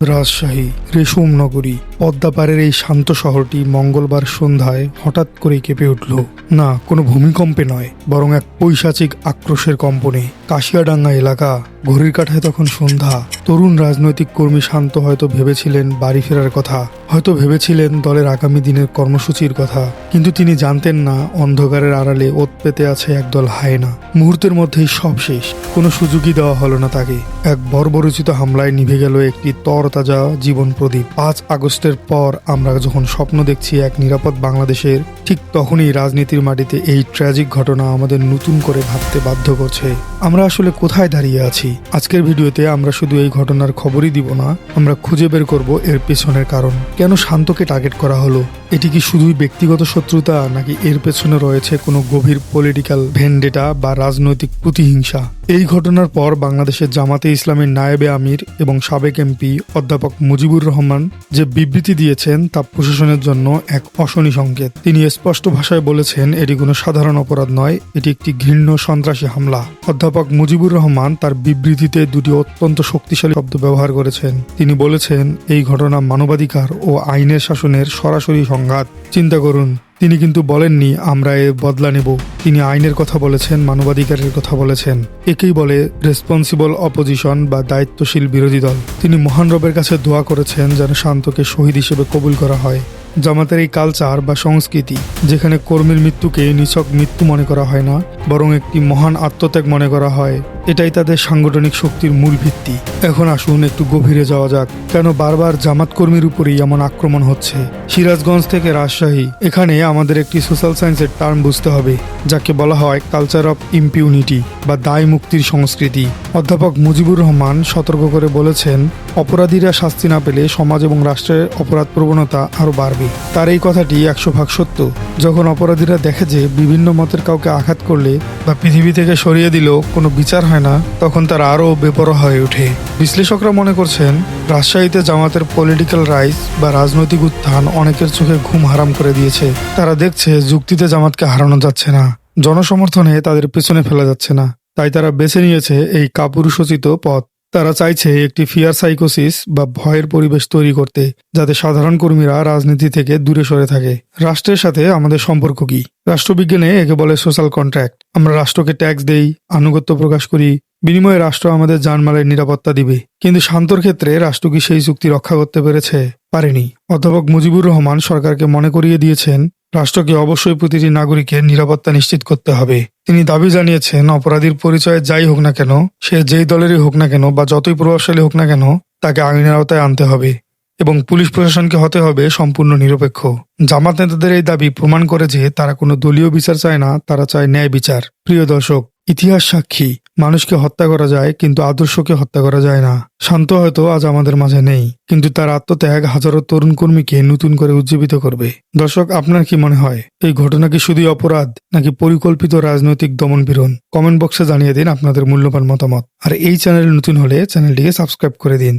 রাজশাহী রেশম নগরী পদ্মাপাড়ের এই শান্ত শহরটি মঙ্গলবার সন্ধ্যায় হঠাৎ করে কেঁপে উঠল। না, কোনো ভূমিকম্পে নয়, বরং এক পৈশাচিক আক্রোশের কম্পনে। কাশিয়াডাঙ্গা এলাকা, ঘড়ির কাঠায় তখন সন্ধ্যা। তরুণ রাজনৈতিক কর্মী শান্ত হয়তো ভেবেছিলেন বাড়ি ফেরার কথা, হয়তো ভেবেছিলেন দলের আগামী দিনের কর্মসূচির কথা, কিন্তু তিনি জানতেন না অন্ধকারের আড়ালে ওত পেতে আছে একদল হায়না। মুহূর্তের মধ্যেই সব শেষ, কোনো সুযোগই দেওয়া হলো না তাকে। এক বর্বরচিত হামলায় নিভে গেল একটি তরতাজা জীবন প্রদীপ। পাঁচ আগস্টের পর আমরা যখন স্বপ্ন দেখছি এক নিরাপদ বাংলাদেশের, ঠিক তখনই রাজনীতির মাটিতে এই ট্র্যাজিক ঘটনা আমাদের নতুন করে ভাবতে বাধ্য করছে। আমরা আসলে কোথায় দাঁড়িয়ে আছি? আজকের ভিডিওতে আমরা শুধু এই ঘটনার খবরই দিব না, আমরা খুঁজে বের করব এর পেছনের কারণ। কেন শান্তকে টার্গেট করা হলো? এটি কি শুধুই ব্যক্তিগত শত্রুতা, নাকি এর পেছনে রয়েছে কোনো গভীর পলিটিক্যাল ভেন্ডেটা বা রাজনৈতিক প্রতিহিংসা? এই ঘটনার পর বাংলাদেশের জামাতে ইসলামের নায়েবে আমির এবং সাবেক এমপি অধ্যাপক মুজিবুর রহমান যে বিবৃতি দিয়েছেন তা প্রশাসনের জন্য এক অশনি সংকেত। তিনি স্পষ্ট ভাষায় বলেছেন, এটি কোনো সাধারণ অপরাধ নয়, এটি একটি ঘৃণ্য সন্ত্রাসী হামলা। অধ্যাপক মুজিবুর রহমান তার বিবৃতিতে দুটি অত্যন্ত শক্তিশালী শব্দ ব্যবহার করেছেন। তিনি বলেছেন, এই ঘটনা মানবাধিকার ও আইনের শাসনের সরাসরি সংঘাত। চিন্তা করুন, তিনি কিন্তু বলেননি, আমরা এর বদলা নেব। তিনি আইনের কথা বলেছেন, মানবাধিকারের কথা বলেছেন। একেই বলে রেসপন্সিবল অপোজিশন বা দায়িত্বশীল বিরোধী দল। তিনি মহান রবের কাছে দোয়া করেছেন যেন শান্তকে শহীদ হিসেবে কবুল করা হয়। জামাতের এই কালচার বা সংস্কৃতি, যেখানে কর্মীর মৃত্যুকে নিছক মৃত্যু মনে করা হয় না, বরং একটি মহান আত্মত্যাগ মনে করা হয়। এটাই তাদের সাংগঠনিক শক্তির মূল ভিত্তি। এখন আসুন একটু গভীরে যাওয়া যাক, কেন বারবার জামাত কর্মীর উপরেই এমন আক্রমণ হচ্ছে? সিরাজগঞ্জ থেকে রাজশাহী, এখানে আমাদের একটি সোশ্যাল সায়েন্সের টার্ম বুঝতে হবে, যাকে বলা হয় কালচার অফ ইম্পিউনিটি বা দায় মুক্তির সংস্কৃতি। অধ্যাপক মুজিবুর রহমান সতর্ক করে বলেছেন, অপরাধীরা শাস্তি না পেলে সমাজ এবং রাষ্ট্রের অপরাধ প্রবণতা আরও বাড়বে। তার এই কথাটি একশো ভাগ সত্য। যখন অপরাধীরা দেখে যে বিভিন্ন মতের কাউকে আঘাত করলে বা পৃথিবী থেকে সরিয়ে দিলেও কোনো বিচার হয় না, তখন তারা আরও বেপরোয়া হয়ে ওঠে। বিশ্লেষকরা মনে করছেন, রাজশাহীতে জামাতের পলিটিক্যাল রাইস বা রাজনৈতিক উত্থান অনেকের চোখে ঘুম হারাম করে দিয়েছে। তারা দেখছে যুক্তিতে জামাতকে হারানো যাচ্ছে না। জনসমর্থনে তাদের পেছনে ফেলা যাচ্ছে না। তাই তারা বেছে নিয়েছে এই কাপুরুষোচিত পথ। তারা চাইছে একটি ফিয়ার সাইকোসিস বা ভয়ের পরিবেশ তৈরি করতে, যাতে সাধারণ কর্মীরা রাজনীতি থেকে দূরে সরে থাকে। রাষ্ট্রের সাথে আমাদের সম্পর্ক কি? রাষ্ট্রবিজ্ঞানে একে বলে সোশ্যাল কন্ট্রাক্ট আমরা রাষ্ট্রকে ট্যাক্স দেই, আনুগত্য প্রকাশ করি, বিনিময়ে রাষ্ট্র আমাদের জানমালের নিরাপত্তা দিবে। কিন্তু শান্তর ক্ষেত্রে রাষ্ট্র কি সেই চুক্তি রক্ষা করতে পেরেছে? পারেনি। অধ্যাপক মুজিবুর রহমান সরকারকে মনে করিয়ে দিয়েছেন রাষ্ট্রকে অবশ্যই প্রতিটি নাগরিকের নিরাপত্তা নিশ্চিত করতে হবে। তিনি দাবি জানিয়েছেন, অপরাধীর পরিচয়ে যাই হোক না কেন, সে যেই দলেরই হোক না কেন বা যতই প্রভাবশালী হোক না কেন, তাকে আইনের আওতায় আনতে হবে এবং পুলিশ প্রশাসনকে হতে হবে সম্পূর্ণ নিরপেক্ষ। জামাত নেতাদের এই দাবি প্রমাণ করে যে তারা কোনো দলীয় বিচার চায় না, তারা চায় ন্যায় বিচার। প্রিয় দর্শক ইতিহাস সাক্ষী, মানুষকে হত্যা করা যায় কিন্তু আদর্শকে হত্যা করা যায় না। শান্ত হয়তো আজ আমাদের মাঝে নেই, কিন্তু তার আত্মত্যাগ হাজারো তরুণ কর্মীকে নতুন করে উজ্জীবিত করবে। দর্শক, আপনার কি মনে হয়, এই ঘটনা কি শুধুই অপরাধ, নাকি পরিকল্পিত রাজনৈতিক দমন পীড়ন? কমেন্ট বক্সে জানিয়ে দিন আপনাদের মূল্যবান মতামত। আর এই চ্যানেল নতুন হলে চ্যানেলটিকে সাবস্ক্রাইব করে দিন।